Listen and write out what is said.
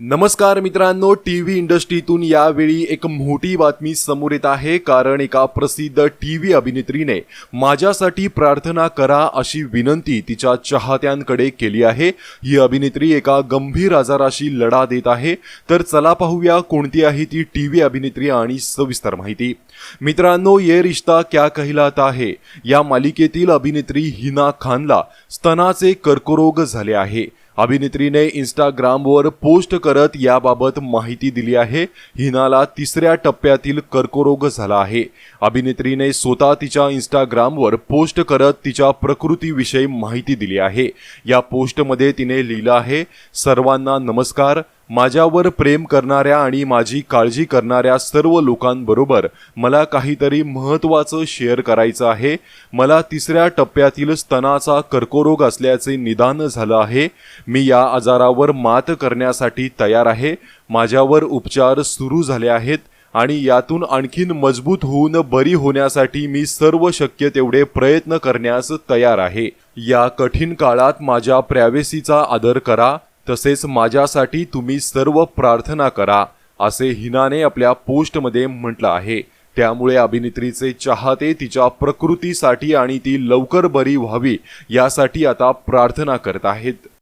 नमस्कार मित्रांनो T V इंडस्ट्रीतून यावेळी एक मोठी बातमी समोर येत आहे. कारण एका प्रसिद्ध टी व्ही अभिनेत्रीने माझ्यासाठी प्रार्थना करा अशी विनंती तिच्या चाहत्यांकडे केली आहे. ही अभिनेत्री एका गंभीर आजाराशी लढा देत आहे. तर चला पाहूया कोणती आहे ती टी व्ही अभिनेत्री आणि सविस्तर माहिती. मित्रांनो ये रिश्ता क्या कहलाता आहे या मालिकेतील अभिनेत्री हिना खानला स्तनाचे कर्करोग झाले आहे. अभिनेत्रीने इंस्टाग्रामवर पोस्ट करत याबाबत माहिती दिली आहे. हिनाला तिसऱ्या टप्प्यातील कर्करोग झाला आहे. अभिनेत्रीने स्वतः तिच्या इंस्टाग्रामवर पोस्ट करत तिच्या प्रकृतीविषयी माहिती दिली आहे. या पोस्टमध्ये तिने लिहिलं आहे सर्वांना नमस्कार माझ्यावर प्रेम करणाऱ्या आणि माझी काळजी करणाऱ्या सर्व लोकांबरोबर मला काहीतरी महत्त्वाचं शेअर करायचं आहे. मला तिसऱ्या टप्प्यातील स्तनाचा कर्करोग असल्याचे निदान झालं आहे. मी या आजारावर मात करण्यासाठी तयार आहे. माझ्यावर उपचार सुरू झाले आहेत आणि यातून आणखीन मजबूत होऊन बरी होण्यासाठी मी सर्व शक्य तेवढे प्रयत्न करण्यास तयार आहे. या कठीण काळात माझ्या प्रॅवेसीचा आदर करा. तसेच माझ्यासाठी तुम्ही सर्व प्रार्थना करा असे हिनाने आपल्या पोस्टमध्ये म्हटलं आहे. त्यामुळे अभिनेत्रीचे चाहते तिच्या प्रकृतीसाठी आणि ती लवकर बरी व्हावी यासाठी आता प्रार्थना करत आहेत.